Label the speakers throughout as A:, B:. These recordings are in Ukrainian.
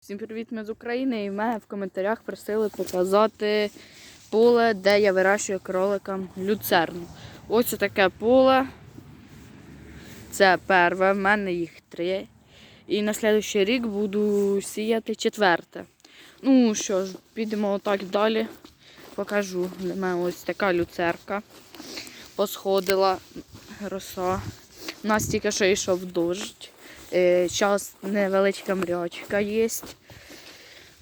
A: Всім привіт, ми з України і мене в коментарях просили показати поле, де я вирощую кроликам люцерну. Ось таке поле. Це перше, в мене їх три. І на наступний рік буду сіяти четверте. Ну що ж, підемо отак далі. Покажу. Для мене ось така люцерка. Посходила роса. У нас тільки що йшов дощ. Зараз невеличка мрячка є.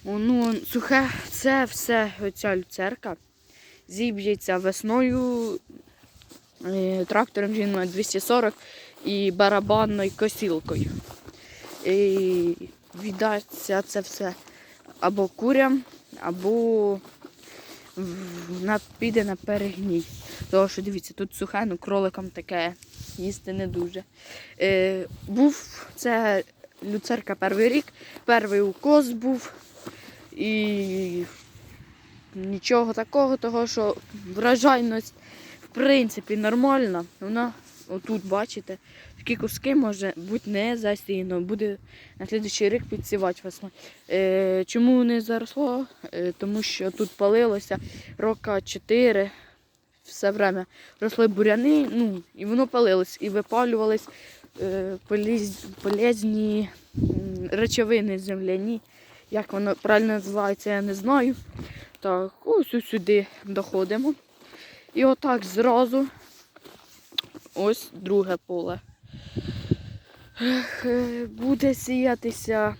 A: Ну, сухе, це все оця люцерка. Зіб'ється весною е, трактором жіною 240 і барабанною косілкою. І віддасться це все або курям, або піде на перегній. Тому що дивіться, тут сухе, ну кроликам таке їсти не дуже. Е, був це люцерка перший рік, перший укос був. І нічого такого, того що вражайність в принципі нормальна. Вона отут, бачите, такі куски може бути не засіяно, буде на слідчий рік підсівати весною. Е, чому не заросло? Е, тому що тут палилося рока 4 все время росли буряни, ну, і воно палилось, і випалювались е, поліз- полезні речовини земляні. Як воно правильно називається, я не знаю. Так, ось сюди доходимо. І отак зразу ось друге поле. Е, Буде сіятися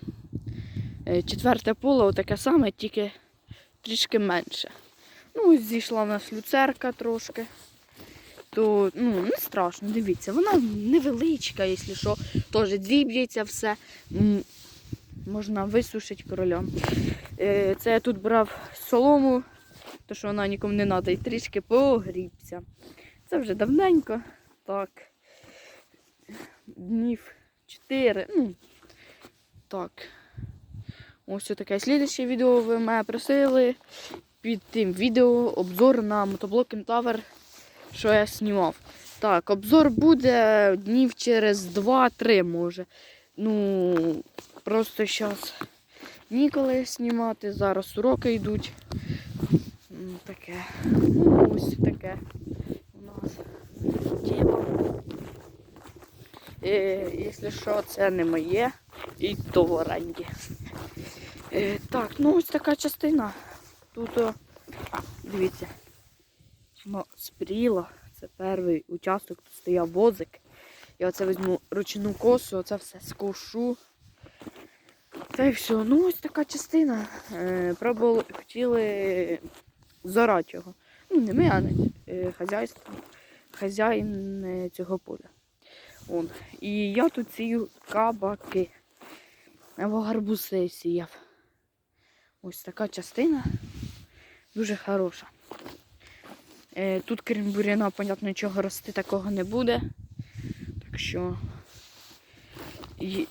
A: е, четверте поле, отаке саме, тільки трішки менше. Ну, ось зійшла в нас люцерка трошки. То ну, не страшно, дивіться, вона невеличка, якщо що, теж зіб'ється все. Можна висушити королем. Е, Це я тут брав солому, то що вона нікому не треба, і трішки погрібся. Це вже давненько. Так. Днів 4. Ну, так. Ось таке. Слідуще відео ви мене просили під тим відео обзор на мотоблок Кентавр, що я знімав. Так, обзор буде днів через 2-3 може. Ну, просто зараз ніколи знімати, зараз уроки йдуть. Таке. Ну, ось таке у нас діло. Е, якщо що, це не моє і то в оренді. Е, так, ну ось така частина. Тут, о, дивіться, воно спріло. Це перший участок, тут стояв возик. Я оце візьму ручну косу, оце все скошу. Та й все. Ну ось така частина. Е, пробували, хотіли зорати його. Ну, не ми, а не е, хазяйство, хазяїн е, цього поля. Он. І я тут сію кабаки. Або гарбузи сіяв. Ось така частина. Дуже хороша. Е, тут, крім буряна, понятно, нічого рости такого не буде. Так що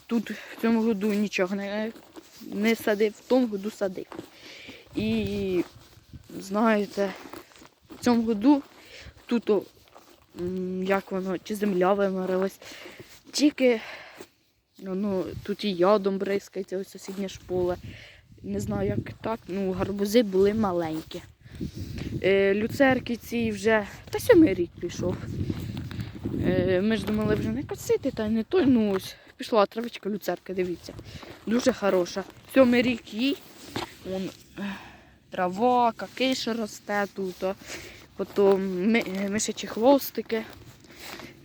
A: тут в цьому году нічого не, не садив, в тому году садив. І знаєте, в цьому году тут, як воно, чи земля вимарилась, тільки ну, тут і ядом бризкається, ось сусіднє ж поле. Не знаю, як так. Ну, гарбузи були маленькі. Е, люцерки ці вже та сьомий рік пішов. Е, ми ж думали вже не косити, та не той. Ну ось пішла травичка люцерка, дивіться. Дуже хороша. Сьомий рік їй. Вон, трава, какиша росте тут. Потім ми, мишачі хвостики.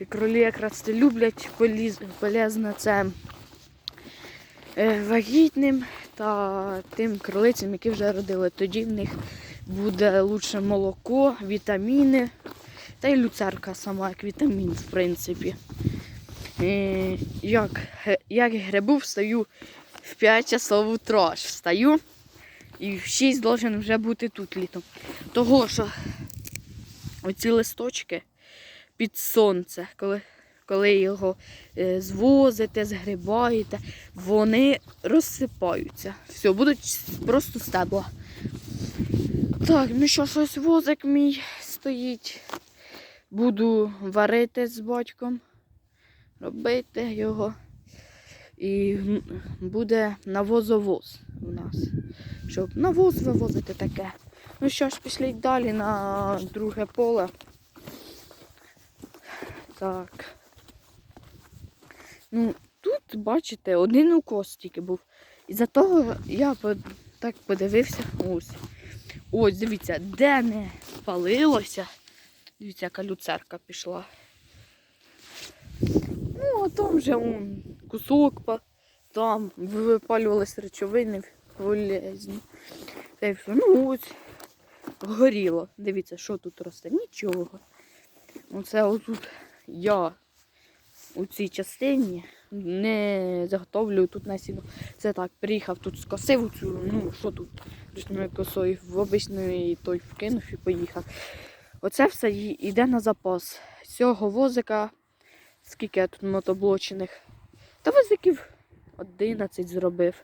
A: І кролі якраз це люблять поліз, полезно це е, вагітним та тим кролицям, які вже родили. Тоді в них буде лучше молоко, вітаміни. Та й люцерка сама як вітамін, в принципі. Е, як, як грибу, встаю в 5 часов утра. Встаю і в 6 должен вже бути тут літом. Того, що оці листочки під сонце, коли, коли його е, звозите, згрибаєте, вони розсипаються. Все, будуть просто стебла. Так, ну що, щось возик мій стоїть. Буду варити з батьком, робити його. І буде навозовоз. у нас. Щоб навоз вивозити таке. Ну що ж, пішли далі на друге поле. Так. Ну, тут, бачите, один укос тільки був. І за того я так подивився. Ось. Ось, дивіться, де не палилося. Дивіться, яка люцерка пішла. Ну, а там же он, кусок, там випалювалися речовини полезні. Та й все. Ну ось горіло. Дивіться, що тут росте. Нічого. Оце отут я у цій частині не заготовлюю тут насіння. Це так, приїхав тут скосив цю, ну що тут, ручною косою, в обичної той вкинув і поїхав. Оце все йде на запас. Цього возика, скільки я тут мотоблочених, та возиків 11 зробив.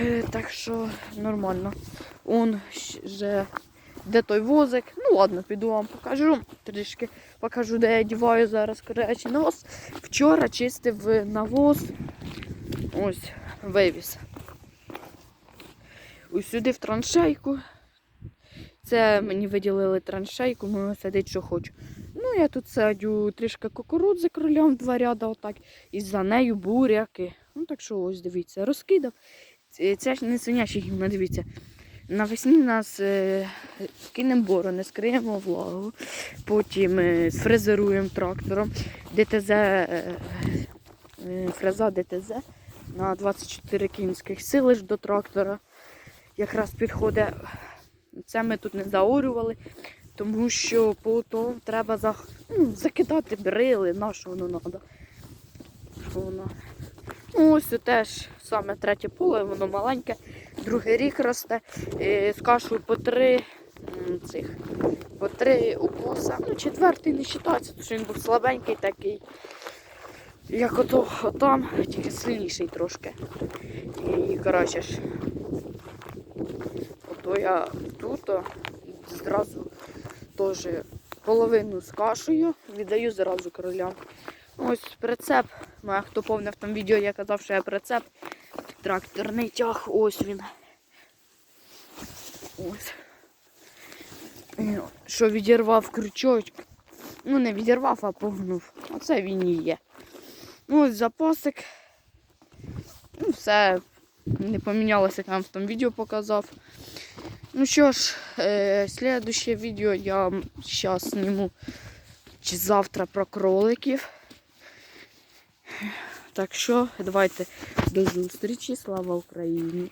A: Е, Так що нормально. Он вже де той возик. Ну ладно, піду вам покажу. Трішки покажу, де я діваю зараз коротше навоз. Вчора чистив навоз. Ось, вивіз. Ось сюди в траншейку. Це мені виділили траншейку, можу садити, що хочу. Ну, я тут садю трішки кукурудзи кролям два ряда, отак, і за нею буряки. Ну так що ось дивіться, розкидав. Це ж не свинячі гімна, дивіться. Навесні нас е, кинемо борони, скриємо влагу, потім е, сфрезеруємо трактором. ДТЗ, е, е, фреза ДТЗ на 24 кінських сили ж до трактора. Якраз підходить. Це ми тут не заорювали, тому що потім треба ну, закидати брили, на що воно треба. Ось теж саме третє поле, воно маленьке, другий рік росте. Е, З кашою по три цих, по три укоса. Ну, четвертий не вважається, тому що він був слабенький такий. Як ото там, тільки сильніший трошки. І коротше ж. Ото я тут зразу теж половину з кашею віддаю зразу кролям. Ось прицеп. Ну, а хто повнив там відео, я казав, що я прицеп. Тракторний тяг, ось він. Ось. Що відірвав крючок. Ну, не відірвав, а погнув. Оце він і є. Ну, ось запасик. Ну, все не помінялося, як я вам в тому відео показав. Ну що ж, е, слідуще відео я зараз зніму чи завтра про кроликів. Так що, давайте до зустрічі. Слава Україні!